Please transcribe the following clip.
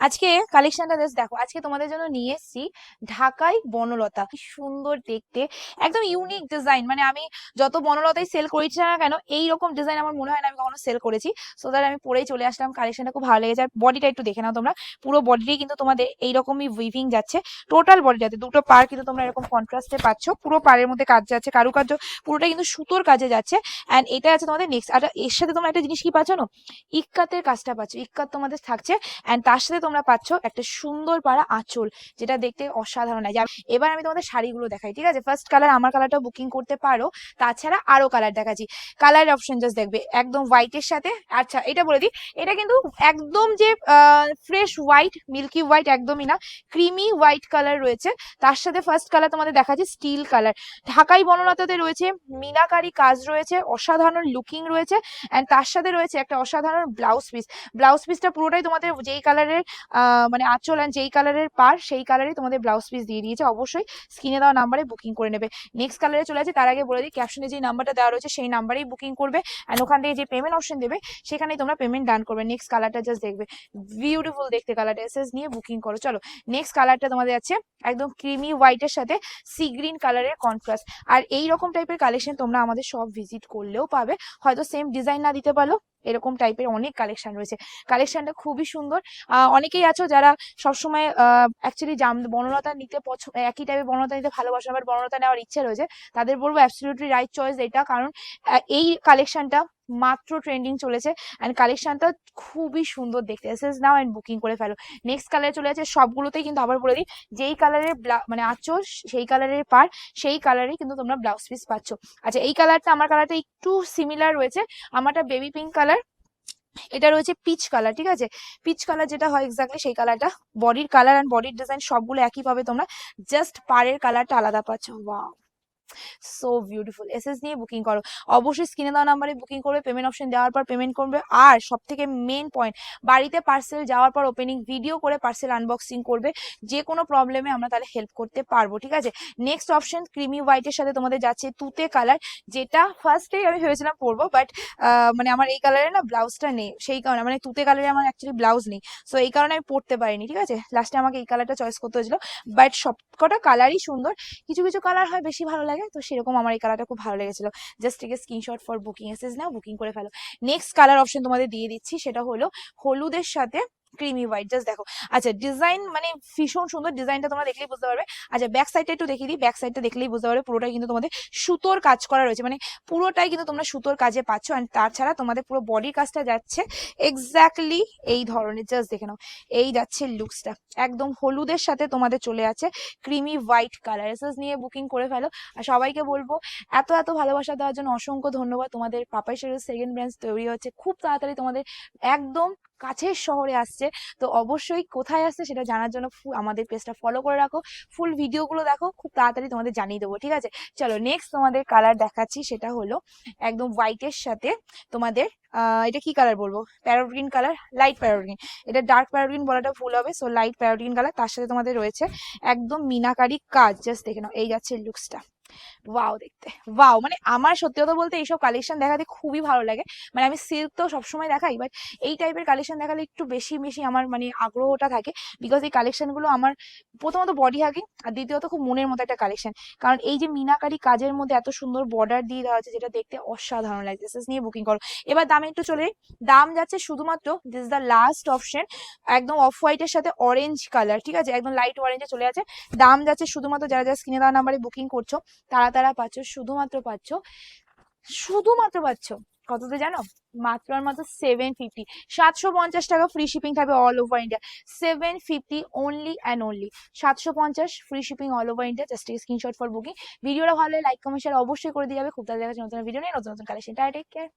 আজকে কালেকশনটা জাস্ট দেখো, আজকে তোমাদের জন্য নিয়ে এসেছি ঢাকাই বনলতা। কি সুন্দর দেখতে, একদম ইউনিক ডিজাইন মানে আমি যত বনলতাই সেল করেছি না কেন এই রকম ডিজাইন আমার মনে হয় না আমি কখনো সেল করেছি। সো দ্যাট আমি পরেই চলে আসলাম কালেকশনটা খুব ভালো লেগেছে। আর বডিটা একটু দেখে নাও তোমরা। পুরো বডিটাই কিন্তু তোমাদের এইরকমই উইভিং যাচ্ছে। টোটাল বডিটাতে দুটো পার কিন্তু তোমরা এরকম কন্ট্রাস্টে পাচ্ছ। পুরো পাড়ের মধ্যে কাজ যাচ্ছে, কারুকার্য পুরোটা কিন্তু সুতোর কাজে যাচ্ছে। অ্যান্ড এটা আছে তোমাদের নেক্সট আর এর সাথে তোমরা একটা জিনিস কি পাচ্ছ না? ইক্কাতের কাজটা পাচ্ছ। ইক্কাত তোমাদের থাকছে। অ্যান্ড তার সাথে তোমরা পাচ্ছ একটা সুন্দর পাড়া আঁচল, যেটা দেখতে অসাধারণ লাগে। এবার আমি তোমাদের শাড়িগুলো দেখাই, ঠিক আছে? ফার্স্ট কালার আমার কালারটা বুকিং করতে পারো। তাছাড়া আরও কালার দেখাচ্ছি। কালার অপশন জাস্ট দেখবে, একদম হোয়াইটের সাথে। আচ্ছা এটা বলে দিই, এটা কিন্তু একদম যে ফ্রেশ হোয়াইট মিল্কি হোয়াইট একদমই না ক্রিমি হোয়াইট কালার রয়েছে। তার সাথে ফার্স্ট কালার তোমাদের দেখাচ্ছি স্টিল কালার ঢাকাই বনলতাতে রয়েছে, মিনাকারি কাজ রয়েছে, অসাধারণ লুকিং রয়েছে। অ্যান্ড তার সাথে রয়েছে একটা অসাধারণ ব্লাউজ পিস ব্লাউজ পিসটা পুরোটাই তোমাদের যেই কালারের মানে আঁচল অ্যান্ড যেই কালারের পার, সেই কালারই তোমাদের ব্লাউজ পিস দিয়ে দিয়েছে। অবশ্যই স্ক্রিনে দেওয়া নাম্বারে বুকিং করে নেবে। নেক্সট কালারে চলে আছে তার আগে বলে দিই ক্যাপশনে যে নাম্বারটা দেওয়া রয়েছে, সেই নাম্বারেই বুকিং করবে। অ্যান্ড ওখান থেকে যে পেমেন্ট অপশন দেবে, সেখানেই তোমরা পেমেন্ট ডান করবে। নেক্সট কালারটা জাস্ট দেখবে। বিউটিফুল দেখতে কালারটা এসএস নিয়ে বুকিং করো। চলো নেক্সট কালারটা তোমাদের আছে, একদম ক্রিমি হোয়াইটের সাথে সি গ্রিন কালারের কন্ট্রাস্ট আর এই রকম টাইপের কালেকশন তোমরা আমাদের সব ভিজিট করলেও পাবে। হয়তো সেম ডিজাইন না দিতে পারো। এরকম টাইপের অনেক কালেকশন রয়েছে। কালেকশনটা খুবই সুন্দর। অনেকেই আছো যারা সবসময় অ্যাকচুয়ালি জাম, বনলতা নিতে পছন্দ একই টাইপের বনলতা নিতে ভালোবাসো, আবার বনলতা নেওয়ার ইচ্ছে রয়েছে, তাদের বলব অ্যাবসলিউটলি রাইট চয়েস এটা। কারণ এই কালেকশনটা মাত্র ট্রেন্ডিং চলেছে অ্যান্ড কালেকশনটা খুবই সুন্দর দেখতে। এসেস নাও অ্যান্ড বুকিং করে ফেলো। নেক্সট কালারে চলে যাচ্ছে, সবগুলোতেই কিন্তু আবার বলে দিই, যেই কালারের মানে আঁচল সেই কালারের পার সেই কালারেই কিন্তু তোমরা ব্লাউজ পিস পাচ্ছ। আচ্ছা এই কালারটা আমার কালারটা একটু সিমিলার রয়েছে। আমারটা বেবি পিঙ্ক কালার এটা রয়েছে পিচ কালার ঠিক আছে? পিচ কালার যেটা হয় এক্স্যাক্টলি সেই কালারটা বডির কালার অ্যান্ড বডির ডিজাইন সবগুলো একই পাবে তোমরা জাস্ট পাড়ের কালারটা আলাদা পাচ্ছ। ওয়াও সো বিউটিফুল এসএস নিয়ে বুকিং করো। অবশ্যই স্ক্রিনে দেওয়া নাম্বারে বুকিং করবে। পেমেন্ট অপশন দেওয়ার পর পেমেন্ট করবে। আর সব থেকে মেন পয়েন্ট বাড়িতে পার্সেল যাওয়ার পর ওপেনিং ভিডিও করে পার্সেল আনবক্সিং করবে। যে কোনো প্রবলেমে আমরা তাহলে হেল্প করতে পারব, ঠিক আছে? নেক্সট অপশন ক্রিমি হোয়াইটের সাথে তোমাদের যাচ্ছে তুতে কালার যেটা ফার্স্টেই আমি ভেবেছিলাম পরবো বাট মানে আমার এই কালারে না ব্লাউজটা নেই। সেই কারণে মানে তুতে কালারে আমার অ্যাকচুয়ালি ব্লাউজ নেই। সো এই কারণে আমি পরতে পারিনি, ঠিক আছে? লাস্টে আমাকে এই কালারটা চয়েস করতে হয়েছিল। বাট সব কটা কালারই সুন্দর। কিছু কিছু কালার হয় বেশি ভালো লাগে তো সেরকম আমার এই কালারটা খুব ভালো লেগেছিল। জাস্ট একে স্ক্রিনশট ফর বুকিং এসেস নাও বুকিং করে ফেলো। নেক্সট কালার অপশন তোমাদের দিয়ে দিচ্ছি, সেটা হলো হলুদের সাথে ক্রিমি হোয়াইট জাস্ট দেখো। আচ্ছা ডিজাইন মানে ভীষণ সুন্দর ডিজাইনটা তোমরা দেখলেই বুঝতে পারবে। আচ্ছা ব্যাক সাইডটা একটু দেখিয়ে দিই। ব্যাক সাইডটা দেখলেই বুঝতে পারবে, পুরোটাই কিন্তু তোমাদের সুতোর কাজ করা রয়েছে। মানে পুরোটাই কিন্তু তোমরা সুতোর কাজে পাচ্ছ। অ্যান্ড তাছাড়া তোমাদের পুরো বডির কাজটা যাচ্ছে এক্স্যাক্টলি এই ধরনের। জাস্ট দেখে নাও। এই যাচ্ছে লুকসটা একদম হলুদের সাথে তোমাদের চলে আছে ক্রিমি হোয়াইট কালার এসএস নিয়ে বুকিং করে ফেলো। আর সবাইকে বলব, এত এত ভালোবাসা দেওয়ার জন্য অসংখ্য ধন্যবাদ। তোমাদের পাপাই শেরের সেকেন্ড ব্রাঞ্চ তৈরি হচ্ছে। খুব তাড়াতাড়ি তোমাদের একদম কাছের শহরে আসছে, তো অবশ্যই কোথায় আসছে সেটা জানার জন্য আমাদের পেজটা ফলো করে রাখো। ফুল ভিডিওগুলো দেখো, খুব তাড়াতাড়ি তোমাদের জানিয়ে দেবো, ঠিক আছে? চলো নেক্সট তোমাদের কালার দেখাচ্ছি, সেটা হলো একদম হোয়াইটের সাথে তোমাদের এটা কি কালার বলব? Parrot green colour light parrot green এটা ডার্ক প্যারোট গ্রিন বলাটা ভুল হবে so light parrot green colour তার সাথে তোমাদের রয়েছে একদম মিনাকারি কাজ জাস্ট দেখে নাও, এই যাচ্ছে লুকসটা ওয়াও দেখতে। ওয়াও মানে আমার সত্যি কথা বলতে এইসব কালেকশন দেখাতে খুবই ভালো লাগে। মানে আমি সিল্ক তো সবসময় দেখাই বাট এই টাইপের কালেকশন দেখালে একটু বেশি বেশি আমার মানে আগ্রহটা থাকে বিকজ এই কালেকশনগুলো আমার প্রথমত বডি হাগিং আর দ্বিতীয়ত খুব মনের মতো একটা কালেকশন কারণ এই যে মিনাকারি কাজের মধ্যে এত সুন্দর বর্ডার দিয়ে দেওয়া আছে যেটা দেখতে অসাধারণ লাগছে নিয়ে বুকিং করো। এবার দামে একটু চলে দাম যাচ্ছে শুধুমাত্র দিস দ্য লাস্ট অপশন একদম অফ হোয়াইটের সাথে অরেঞ্জ কালার ঠিক আছে? একদম লাইট অরেঞ্জে চলে আছে দাম যাচ্ছে শুধুমাত্র যারা যারা স্ক্রিনে দেওয়া নাম্বারে বুকিং করছ তারা তারা পাচ্ছ, শুধুমাত্র পাচ্ছ শুধুমাত্র পাচ্ছ, কততে জানো? মাত্র আর মাত্র সেভেন ফিফটি সাতশো পঞ্চাশ টাকা ফ্রি শিপিং থাকবে all over India seven fifty only and only সাতশো পঞ্চাশ free shipping all over India just screenshot for booking ভিডিওটা ভালো লাইক কমেন্ট শেয়ার অবশ্যই করে দিয়ে যাবে। খুব তাড়াতাড়ি নতুন ভিডিও নিয়ে, নতুন নতুন কালেকশন টেক কেয়ার